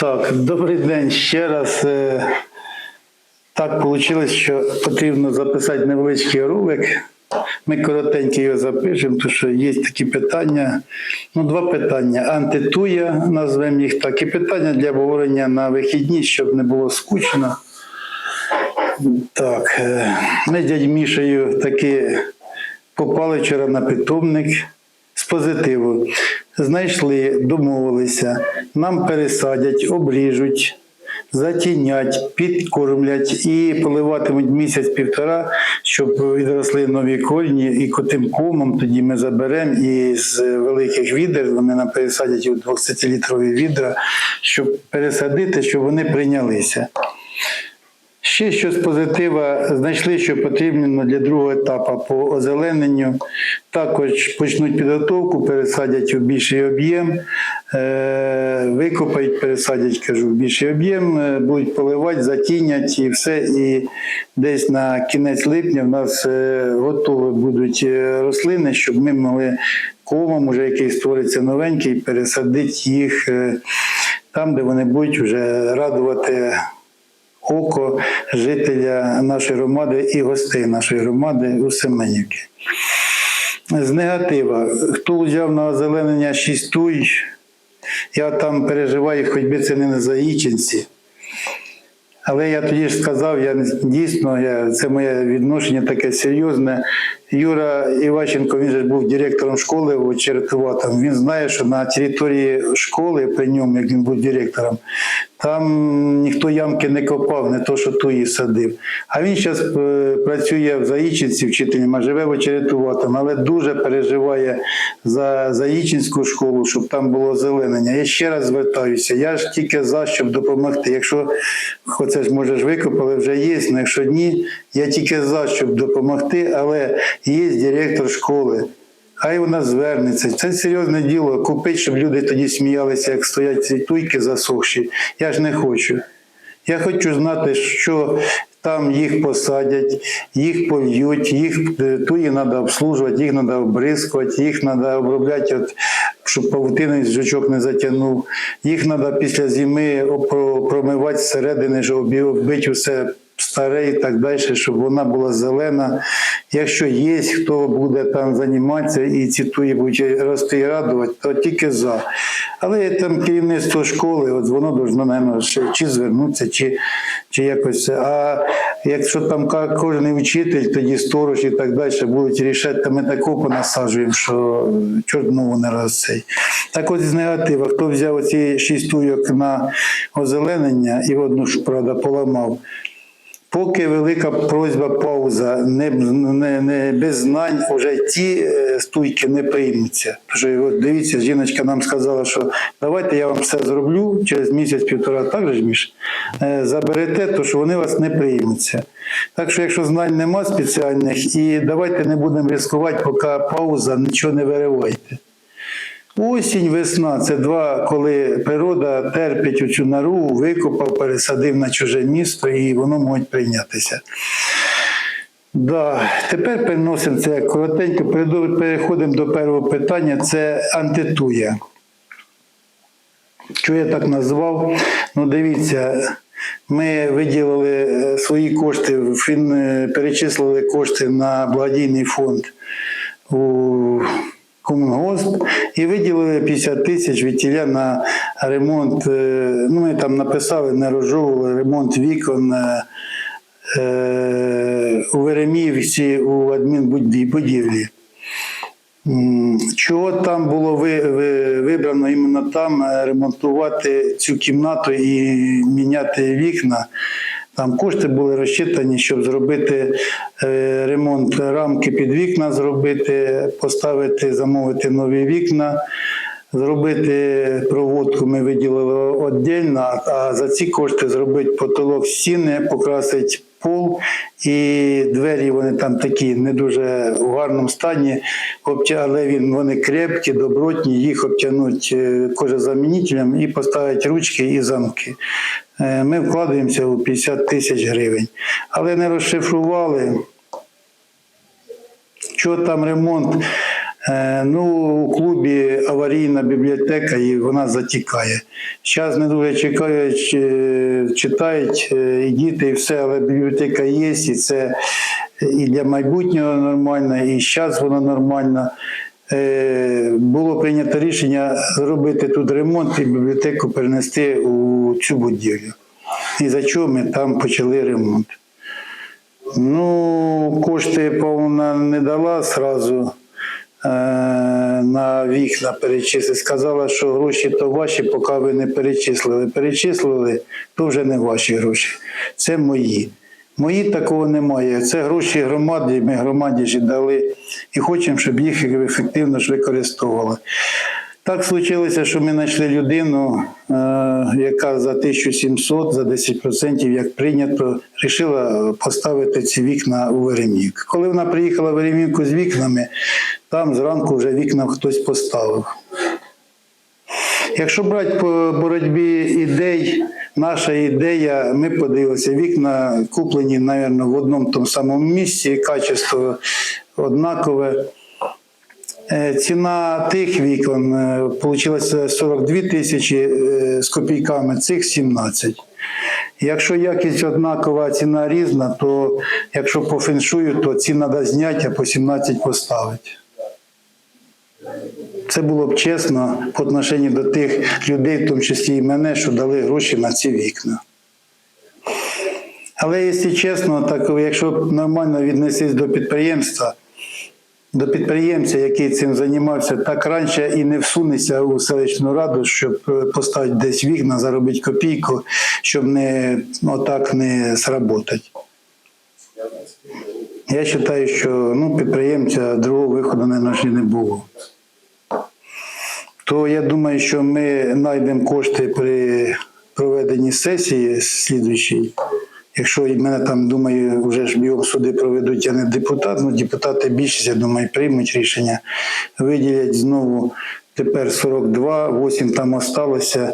Так, добрий день ще раз. Е, Так вийшло, що потрібно записати невеличкий ролик. Ми коротенько його запишемо, тому що є такі питання. Ну, два питання. Антитуя, назвемо їх так, і питання для обговорення на вихідні, щоб не було скучно. Так, е, ми дядь Мішею таки попали вчора на питомник з позитиву. Знайшли, домовилися, нам пересадять, обріжуть, затінять, підкормлять і поливатимуть місяць-півтора, щоб відросли нові корні, і котим комом тоді ми заберемо і з великих відер вони нам пересадять у 20-літрові відра, щоб пересадити, щоб вони прийнялися. Ще щось позитива знайшли, що потрібно для другого етапу по озелененню. Також почнуть підготовку, пересадять у більший об'єм, е, викопають, пересадять, кажу, в більший об'єм, е, будуть поливати, затінять і все. І десь на кінець липня в нас е, готові будуть рослини, щоб ми могли комом, уже який створиться новенький, пересадити їх там, де вони будуть вже радувати око жителя нашої громади і гостей нашої громади у Семенівці. З негатива, хто взяв на озеленення шість туй, я там переживаю, хоч би це не на Заїченці. Але я тоді ж сказав, я дійсно, я, це моє відношення таке серйозне. Юра Іващенко, він же був директором школи у Черетуватому. Він знає, що на території школи при ньому, як він був директором, там ніхто ямки не копав, не то, що туї садив. А він зараз працює в Заїчинці вчителем, а живе в Очеретуватому, але дуже переживає за Заїчинську школу, щоб там було зеленення. Я ще раз звертаюся, я ж тільки за, щоб допомогти. Якщо оце ж може ж викопали, вже є, але якщо ні, я тільки за, щоб допомогти, але є директор школи. Хай вона звернеться. Це серйозне діло. Купить, щоб люди тоді сміялися, як стоять ці туйки засохші. Я ж не хочу. Я хочу знати, що там їх посадять, їх польють, їх е, туї треба обслужувати, їх треба обрискувати, їх треба обробляти, от, щоб павутинний жучок не затягнув. Їх треба після зими промивати зсередини, щоб оббити усе старе і так далі, щоб вона була зелена. Якщо є, хто буде там займатися і ці туї рости і радувати, то тільки за. Але там керівництво школи, от воно должно, мабуть, чи звернутися, чи, чи якось. А якщо там кожен вчитель, тоді сторож і так далі будуть рішати, то ми такого понасаджуємо, що чорт нову не раз цей. Так от з негатива, хто взяв оці шість туйок на озеленення і одну ж, правда, поламав. Поки велика просьба пауза, не, не, не без знань, вже ті е, стуйки не приймуться. Що от дивіться, жіночка нам сказала, що давайте я вам все зроблю через місяць-півтора, так же ж Міш, Е, заберете, то що вони вас не приймуться. Так що, якщо знань нема спеціальних, і давайте не будемо ризикувати, поки пауза, нічого не виривайте. Осінь, весна це два, коли природа терпить оцю нару, викопав, пересадив на чуже місто і воно може прийнятися. Да. Тепер переносимо це коротенько, переходимо до першого питання це антитуя. Що я так назвав? Ну, дивіться, ми виділили е, свої кошти, е, перечислили кошти на благодійний фонд у Комунгосп і виділили 50 тисяч відтіля на ремонт. е, Ну, ми там написали, не розжовували ремонт вікон е, е, у Вереміївці у адмінбудівлі. Чого там було ви, ви, вибрано іменно там е, ремонтувати цю кімнату і міняти вікна? Там кошти були розчитані, щоб зробити е, ремонт рамки під вікна, зробити, поставити, замовити нові вікна, зробити проводку. Ми виділили віддільно, а за ці кошти зробити потолок стіни, покрасити пол і двері вони там такі не дуже в гарному стані, але він, вони крепкі, добротні, їх обтягнуть е, кожезамінителем і поставити ручки і замки. Е, Ми вкладаємося у 50 тисяч гривень, але не розшифрували, що там ремонт. Е, Ну, у клубі аварійна бібліотека і вона затікає. Зараз не дуже чекають, читають е, і діти, і все, але бібліотека є, і це і для майбутнього нормально, і зараз воно нормально. Е, Було прийнято рішення зробити тут ремонт і бібліотеку перенести у цю будівлю. І за чого ми там почали ремонт. Ну, кошти, повна не дала сразу е, на вікна перечислити. Сказала, що гроші то ваші, поки ви не перечислили. Перечислили, то вже не ваші гроші. Це мої. Мої такого немає. Це гроші громади, ми громаді ж дали і хочемо, щоб їх ефективно ж використовували. Так случилося, що ми знайшли людину, е, яка за 1700, за 10%, як прийнято, вирішила поставити ці вікна у Веремівку. Коли вона приїхала в Веремівку з вікнами, там зранку вже вікна хтось поставив. Якщо брати по боротьбі ідей, наша ідея, ми подивилися, вікна куплені, мабуть, в одному тому самому місці, качество однакове. Е, Ціна тих вікон вийшла 42 тисячі е, з копійками, цих 17. Якщо якість однакова, ціна різна, то якщо по феншую, то ці треба зняти, а по 17 поставити. Це було б чесно по отношенню до тих людей, в тому числі і мене, що дали гроші на ці вікна. Але якщо чесно, так якщо нормально віднестись до підприємства, до підприємця, який цим займався, так раніше і не всунеться у селищну раду, щоб е, поставити десь вікна, заробити копійку, щоб не отак не сработати. Я вважаю, що ну, підприємця другого виходу мабуть, не було. То я думаю, що ми знайдемо кошти при проведенні сесії слідуючій. Якщо мене там, думаю, вже ж бігом суди проведуть, я не депутат, ну депутати більшість, я думаю, приймуть рішення, виділять знову тепер 42, 8 там осталося,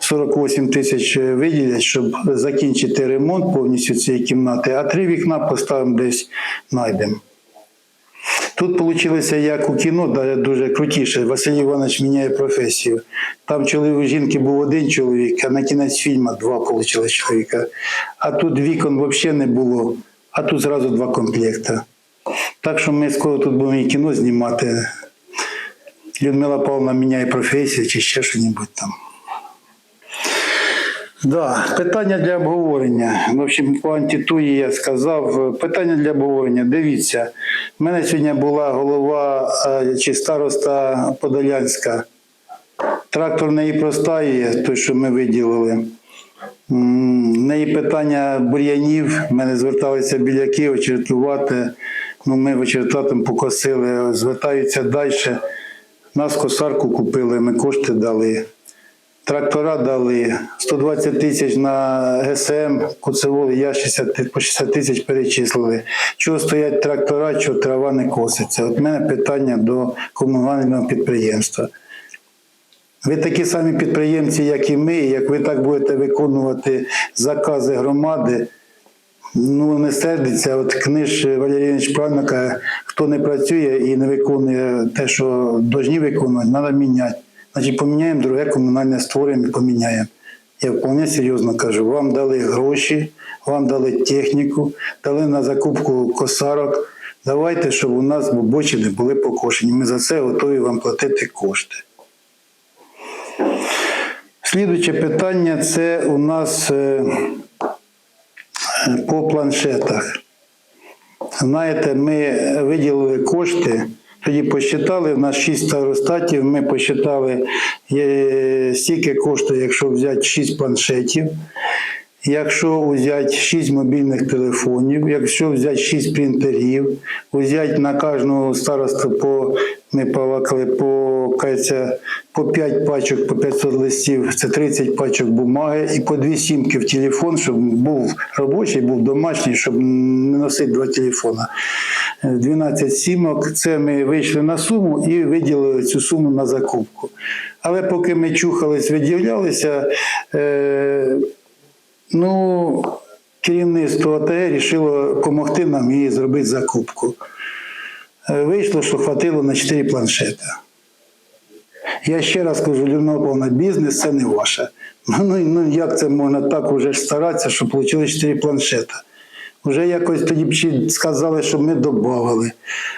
48 тисяч виділять, щоб закінчити ремонт повністю цієї кімнати, а три вікна поставимо десь знайдемо. Тут вийшло як у кіно, дуже крутіше. Василь Іванович міняє професію. Там чоловік у жінки був один чоловік, а на кінець фільму два вийшло чоловіка. А тут вікон взагалі не було, а тут зразу два комплекти. Так що ми скоро тут будемо і кіно знімати. Людмила Павловна міняє професію чи ще щось там. Да, питання для обговорення. В общем, по антитуї я сказав. Питання для обговорення. Дивіться, в мене сьогодні була голова е, чи староста Подолянська. Трактор неї простає, той, що ми виділили. В неї питання бур'янів. Мене зверталися біляки очертувати. Ну, ми очертатом покосили, звертаються далі. Нас косарку купили, ми кошти дали. Трактора дали 120 тисяч на ГСМ, куцеволи, я 60, по 60 тисяч перечислили. Чого стоять трактора, чого трава не коситься? От мене питання до комунального підприємства. Ви такі самі підприємці, як і ми, як ви так будете виконувати закази громади, ну не сердиться. От книж Валерій Іванович правильно хто не працює і не виконує те, що повинні виконувати, треба міняти. Значить, поміняємо друге комунальне створення і поміняємо. Я вполне серйозно кажу, вам дали гроші, вам дали техніку, дали на закупку косарок. Давайте, щоб у нас бобочі не були покошені. Ми за це готові вам платити кошти. Слідуюче питання це у нас е, по планшетах. Знаєте, ми виділили кошти, тоді посчитали, в нас 6 старостатів, ми посчитали, стільки коштує, якщо взяти 6 планшетів, якщо взяти 6 мобільних телефонів, якщо взяти 6 принтерів, взяти на кожного старосту по, ми балакали по, кажеться, по 5 пачок, по 500 листів, це 30 пачок бумаги і по 2 сімки в телефон, щоб був робочий, був домашній, щоб не носити два телефона. 12 сімок. Це ми вийшли на суму і виділили цю суму на закупку. Але поки ми чухались, виділялися, е, ну, керівництво АТЕ вирішило допомогти нам і зробити закупку. Е, Вийшло, що хватило на 4 планшети. Я ще раз кажу, Людмила бізнес це не ваше. Ну, ну як це можна так уже старатися, щоб отримали 4 планшети? Вже якось тоді сказали, що ми додавали.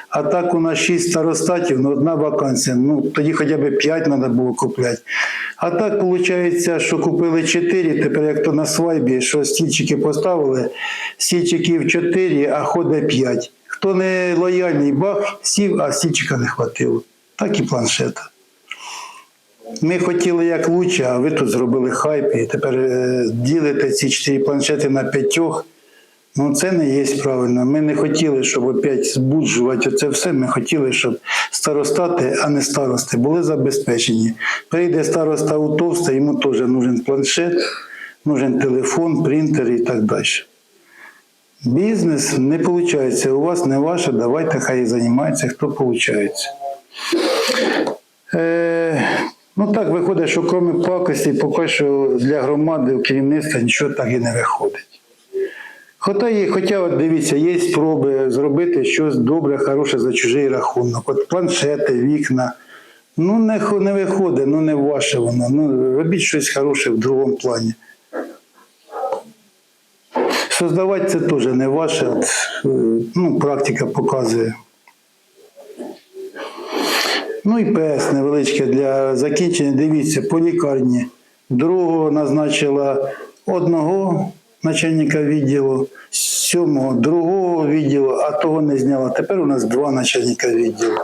А так у нас 6 старостатів, ну одна вакансія. Ну тоді хоча б 5 треба було купляти. А так виходить, що купили 4, тепер як то на свайбі, що стільчики поставили, стільчиків 4, а ходить 5. Хто не лояльний, бах, сів, а стільчика не хватило. Так і планшета. Ми хотіли як лучше, а ви тут зробили хайп і тепер е, ділите ці чотири планшети на п'ятьох. Ну це не є правильно. Ми не хотіли, щоб опять збуджувати це все. Ми хотіли, щоб старостати, а не старости, були забезпечені. Прийде староста у товста, йому теж нужен планшет, нужен телефон, принтер і так далі. Бізнес не виходить. У вас не ваше, давайте хай займається, хто виходить. Е, ну так виходить, що крім пакості, поки що для громади керівництва нічого так і не виходить. Хоча, є- хоча дивіться, є спроби зробити щось добре, хороше за чужий рахунок. От планшети, вікна. Ну, не, не виходить, ну не ваше воно. Ну, робіть щось хороше в другому плані. Создавати це теж не ваше, от, е, ну, практика показує. Ну і ПС невеличке для закінчення. Дивіться, по лікарні. Другого назначила одного начальника відділу, сьомого другого відділу, а того не зняла. Тепер у нас два начальника відділу.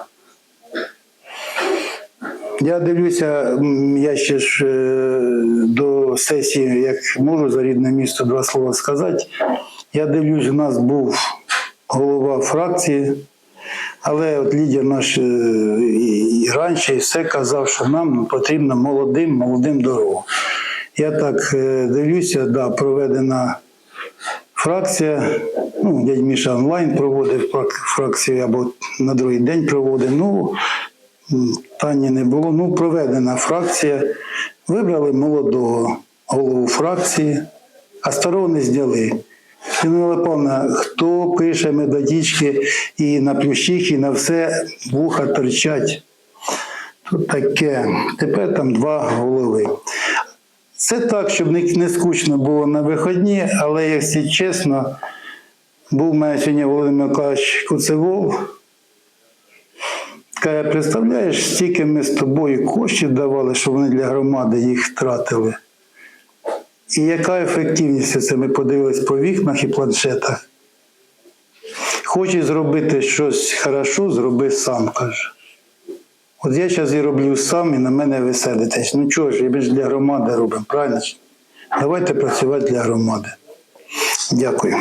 Я дивлюся, я ще ж е, до сесії, як можу за рідне місто два слова сказати. Я дивлюсь, у нас був голова фракції, але от лідер наш е, і, раніше і все казав, що нам потрібно молодим, молодим дорогу. Я так е, дивлюся, да, проведена фракція. Ну, дядь Міша онлайн проводив фракцію або на другий день проводив. Ну, Тані не було. Ну, проведена фракція. Вибрали молодого голову фракції, а старого не зняли. Павловна, хто пише методички і на плющих, і на все вуха торчать. Тут таке. Тепер там два голови. Це так, щоб не, скучно було на виходні, але якщо чесно, був мене сьогодні Володимир Миколаївич Куцевол. Каже, представляєш, стільки ми з тобою коштів давали, що вони для громади їх втратили. І яка ефективність це ми подивились по вікнах і планшетах. Хочеш зробити щось хорошо, зроби сам, каже. От я зараз і роблю сам, і на мене ви садитесь. Ну чого ж, ми ж для громади робимо, правильно? Давайте працювати для громади. Дякую.